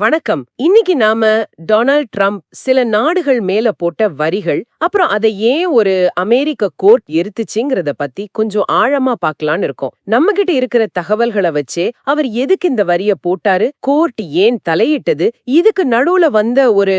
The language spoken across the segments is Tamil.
வணக்கம். இன்னைக்கு நாம டொனால்ட் ட்ரம்ப் சில நாடுகள் மேல போட்ட வரிகள் அப்புறம் அதை ஏன் ஒரு அமெரிக்க கோர்ட் எரித்துச்சுங்கிறத பத்தி கொஞ்சம் ஆழமா பார்க்கலாம்னு இருக்கோம். நம்ம கிட்ட இருக்கிற தகவல்களை வச்சே அவர் எதுக்கு இந்த வரிய போட்டாரு கோர்ட் ஏன் தலையிட்டது இதுக்கு நடுவுல வந்த ஒரு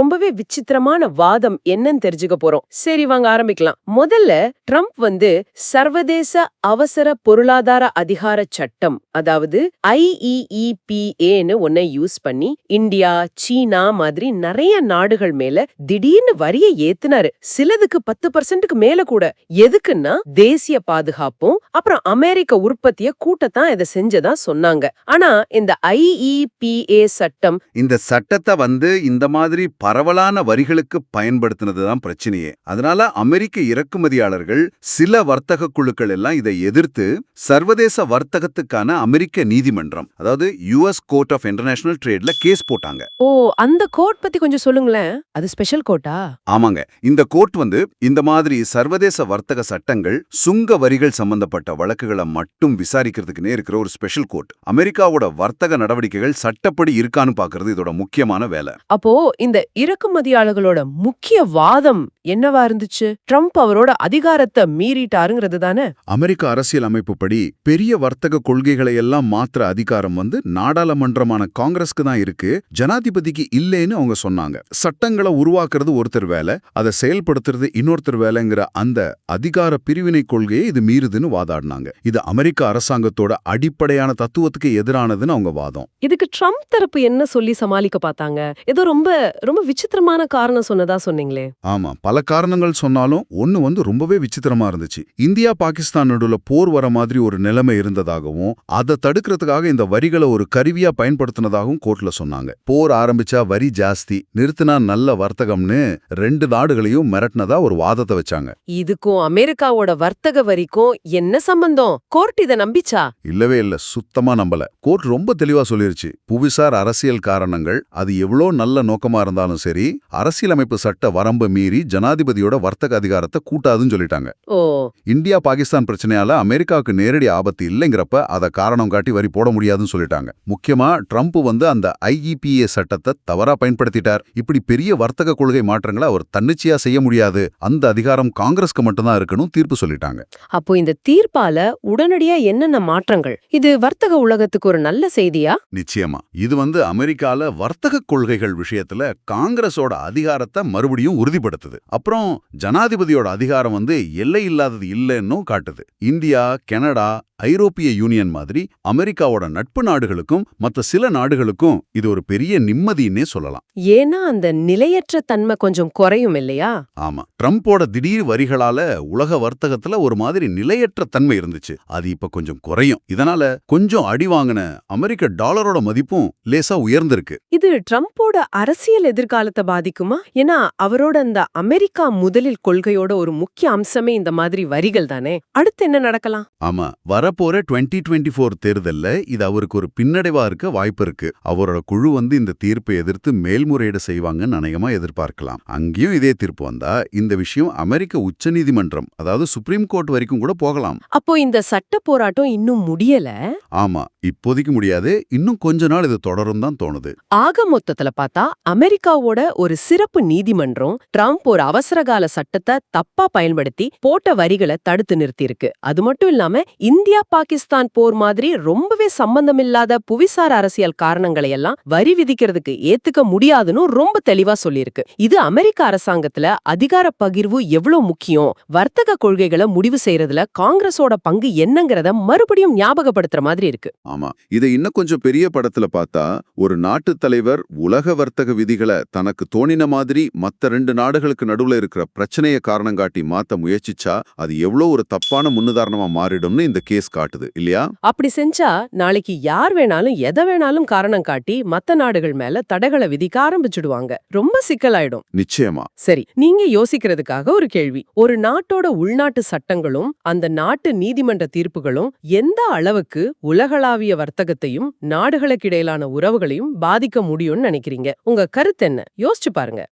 ரொம்பவே விசித்திரமான வாதம் என்னன்னு தெரிஞ்சுக்க போறோம். சரி வாங்க ஆரம்பிக்கலாம். முதல்ல ட்ரம்ப் வந்து சர்வதேச அவசர பொருளாதார அதிகார சட்டம் அதாவது ஐஇஇபிஏன்னு ஒன்னை யூஸ் பண்ணி இந்தியா சீனா மாதிரி நிறைய நாடுகள் மேல திடீர்னு வரிய ஏத்துனாரு. சிலதுக்கு பத்து பர்சன்ட்டுக்கு மேல கூட. எதுக்குன்னா தேசிய பாதுகாப்பும் அப்புறம் அமெரிக்க உற்பத்திய கூட்டத்தான் இதை செஞ்சதா சொன்னாங்க. ஆனா இந்த ஐஇபிஏ சட்டம் இந்த சட்டத்தை வந்து இந்த மாதிரி பரவலான வரிகளுக்கு பயன்படுத்தினதுதான் பிரச்சனையே. அதனால அமெரிக்க இறக்குமதியாளர்கள் சில வர்த்தக குழுக்கள் எல்லாம் இதை எதிர்த்து சர்வதேச வர்த்தகத்துக்கான அமெரிக்க நீதிமன்றம் அதாவது யுஎஸ் கோர்ட் ஆஃப் இன்டர்நேஷனல் ட்ரேட்ல கேஸ் போட்டாங்க. ஓ அந்த கோட் பத்தி கொஞ்சம் சொல்லுங்களேன். அது ஸ்பெஷல் கோட்டா ஆமாங்க. இந்த கோர்ட் வந்து இந்த மாதிரி சர்வதேச வர்த்தக சட்டங்கள் சுங்க வரிகள் சம்பந்தப்பட்ட வழக்குகளை மட்டும் விசாரிக்கிறதுக்குனே இருக்கிற ஒரு ஸ்பெஷல் கோர்ட் அமெரிக்காவோட வர்த்தக நடவடிக்கைகள் சட்டப்படி இருக்கான்னு பார்க்கிறது இதோட முக்கியமான வேலை. அப்போ இந்த இறக்குமதியாளர்களோட முக்கிய வாதம் என்னவா இருந்துச்சு? ட்ரம்ப் அவரோட அதிகாரத்தை மீறிட்டாருங்கிறது தானே? அமெரிக்க அரசியல் அமைப்புப்படி பெரிய வர்த்தக கொள்கைகளை எல்லாம் மாத்திர அதிகாரம் வந்து நாடாளுமன்றமான காங்கிரஸ்க்கு தான் இருக்கு. ஜனாதிபதிக்கு இல்லைன்னு அவங்க சொன்னாங்க. சட்டங்களை உருவாக்குறது ஒருத்தர் வேலை அதை செயல்படுத்துறது இன்னொருத்தர் வேலைங்கிற அந்த அதிகார பிரிவினை கொள்கையை இது மீறுதுன்னு வாதாடினாங்க. இது அமெரிக்க அரசாங்கத்தோட அடிப்படையான தத்துவத்துக்கு எதிரானதுன்னு அவங்க வாதம். இதுக்கு ட்ரம்ப் தரப்பு என்ன சொல்லி சமாளிக்க பார்த்தாங்க? ஏதோ ரொம்ப ரொம்ப விசித்திரமான காரணம் சொன்னதா சொன்னீங்களே? ஆமா பல காரணங்கள் சொன்னாலும் ஒன்னு வந்து ரொம்பவே விசித்திரமா இருந்துச்சு. இந்தியா பாகிஸ்தான் நடுவுல போர் வர மாதிரி ஒரு நிலைமை இருந்ததாகவும் அதை தடுக்கிறதுக்காக இந்த வரிகளை ஒரு கருவியா பயன்படுத்தினதாகவும் கோர்ட்ல சொன்னாங்க. போர் ஆரம்பிச்சா வரி ஜாஸ்தி நிறுத்தினா நல்ல வர்த்தகம்னு ரெண்டு நாடுகளையும் மிரட்டினதா ஒரு வாதத்தை வச்சாங்க. இதுக்கும் அமெரிக்காவோட வர்த்தக வரிக்கும் என்ன சம்பந்தம்? கோர்ட் இத நம்பிச்சா? இல்லவே இல்ல சுத்தமா நம்பல. கோர்ட் ரொம்ப தெளிவா சொல்லிருச்சு. புவிசார் அரசியல் காரணங்கள் அது எவ்வளோ நல்ல நோக்கமா இருந்தாலும் சரி அரசியலமைப்பு சட்ட வரம்பு மீறி ஜனாதிபதியோட வர்த்தக அதிகாரத்தை கூட்டாதுன்னு சொல்லிட்டாங்க. ஓ. இந்தியா பாகிஸ்தான் பிரச்சனையால அமெரிக்காவுக்கு நேரடி ஆபத்து இல்லைங்கிறப்ப அதை காரணம் காட்டி வரி போட முடியாதுன்னு சொல்லிட்டாங்க. முக்கியமா ட்ரம்ப் வந்து அந்த ஐஇபிஏ சட்டத்தை தவறா பயன்படுத்திட்டார். இப்படி பெரிய வர்த்தக கொள்கை மாற்றங்களை அவர் தன்னிச்சையா செய்ய முடியாது. அந்த அதிகாரம் காங்கிரஸ்க்கு மட்டும்தான் இருக்கணும் தீர்ப்பு சொல்லிட்டாங்க. அப்போ இந்த தீர்ப்பால உடனடியா என்னென்ன மாற்றங்கள்? இது வர்த்தக உலகத்துக்கு ஒரு நல்ல செய்தியா? நிச்சயமா. இது வந்து அமெரிக்கால வர்த்தக கொள்கைகள் விஷயத்துல காங்கிரஸோட அதிகாரத்தை மறுபடியும் உறுதிப்படுத்துது. அப்புறம் ஜனாதிபதியோட அதிகாரம் வந்து எல்லை இல்லாதது இல்லைன்னும் காட்டுது. இந்தியா கனடா ஐரோப்பிய யூனியன் மாதிரி அமெரிக்காவோட நட்பு நாடுகளுக்கும் மற்ற சில நாடுகளுக்கும் இது ஒரு பெரிய நிம்மதின்னே சொல்லலாம். ஏன்னா அந்த நிலையற்ற தன்மை கொஞ்சம் குறையும் இல்லையா? ஆமா. ட்ரம்போட திடீர் வரிகளால உலக வர்த்தகத்துல ஒரு மாதிரி நிலையற்ற தன்மை இருந்துச்சு. அது இப்ப கொஞ்சம் குறையும். இதனால கொஞ்சம் அடி வாங்கின அமெரிக்க டாலரோட மதிப்பும் லேசா உயர்ந்திருக்கு. இது ட்ரம்ப்போட அரசியல் எதிர்காலத்தை பாதிக்குமா? ஏன்னா அவரோட அந்த அமெரிக்கா முதலில் கொள்கையோட ஒரு முக்கிய அம்சமே இந்த மாதிரி வரிகள் தானே. அடுத்து என்ன நடக்கலாம்? ஆமா. வரப்போற 2024 டுவெண்ட்டி ஃபோர் தேர்தல்ல இது அவருக்கு ஒரு பின்னடைவா இருக்க வாய்ப்பு இருக்கு. அவரோட குழு வந்து இந்த தீர்ப்பை எதிர்த்து மேல்முறையீடு செய்வாங்கன்னு அநேகமா எதிர்பார்க்கலாம். அங்கேயும் இதே தீர்ப்பு வந்தா இந்த விஷயம் அமெரிக்க உச்சநீதிமன்றம் அதாவது சுப்ரீம் கோர்ட் வரைக்கும் கூட போகலாம். அப்போ இந்த சட்ட போராட்டம் இன்னும் முடியல? ஆமா இப்போதைக்கு முடியாது. இன்னும் கொஞ்ச நாள் இது தொடரும் தான் தோணுது. ஆக மொத்தத்துல பார்த்தா அமெரிக்காவோட ஒரு சிறப்பு நீதிமன்றம் ட்ரம்ப் ஒரு அவசரகால சட்டத்தை தப்பா பயன்படுத்தி போட்ட வரிகளை தடுத்து நிறுத்தியிருக்கு. அது மட்டும் இல்லாம இந்தியா பாகிஸ்தான் போர் மாதிரி ரொம்பவே சம்பந்தமில்லாத புவிசார் அரசியல் காரணங்களை எல்லாம் வரி விதிக்கிறதுக்கு ஏத்துக்க முடியாதுன்னு ரொம்ப தெளிவா சொல்லியிருக்கு. இது அமெரிக்க அரசாங்கத்துல அதிகார பகிர்வு எவ்வளவு முக்கியம்? வர்த்தக கொள்கைகளை முடிவு செய்யறதுல காங்கிரஸோட பங்கு என்னங்கறத மறுபடியும் ஞாபகப்படுத்துற மாதிரி இருக்கு. ஆமா. இதை இன்னும் கொஞ்சம் பெரிய படத்துல பார்த்தா ஒரு நாட்டு தலைவர் உலக வர்த்தக விதிகளை தனக்கு தோணின மாதிரி மத்த ரெண்டு நாடுகளுக்கு நடுவுல இருக்கிற பிரச்சனையை காரணம் காட்டி மாத்த முயற்சிச்சா அது எவ்வளவு ஒரு தப்பான முன்னுதாரணமா மாறிடும்னு இந்த கேஸ் காட்டுது இல்லையா? அப்படி செஞ்சா நாளைக்கு யார் வேணாலும் எதை வேணாலும் காரணம் காட்டி மத்த நாடுகள் மேல தடைகளை விதிக்க ஆரம்பிச்சுடுவாங்க. ரொம்ப சிக்கலாயிடும். நிச்சயமா. சரி நீங்க யோசிக்கிறதுக்காக ஒரு கேள்வி. ஒரு நாட்டோட உள்நாட்டு சட்டங்களும் அந்த நாட்டு நீதிமன்ற தீர்ப்புகளும் எந்த அளவுக்கு உலகளாவிய வர்த்தகத்தையும் நாடுகளுக்கிடையிலான உறவுகளையும் பாதிக்க முடியும்னு நினைக்கிறீங்க? உங்க கருத்து என்ன? யோசிச்சு பாருங்க.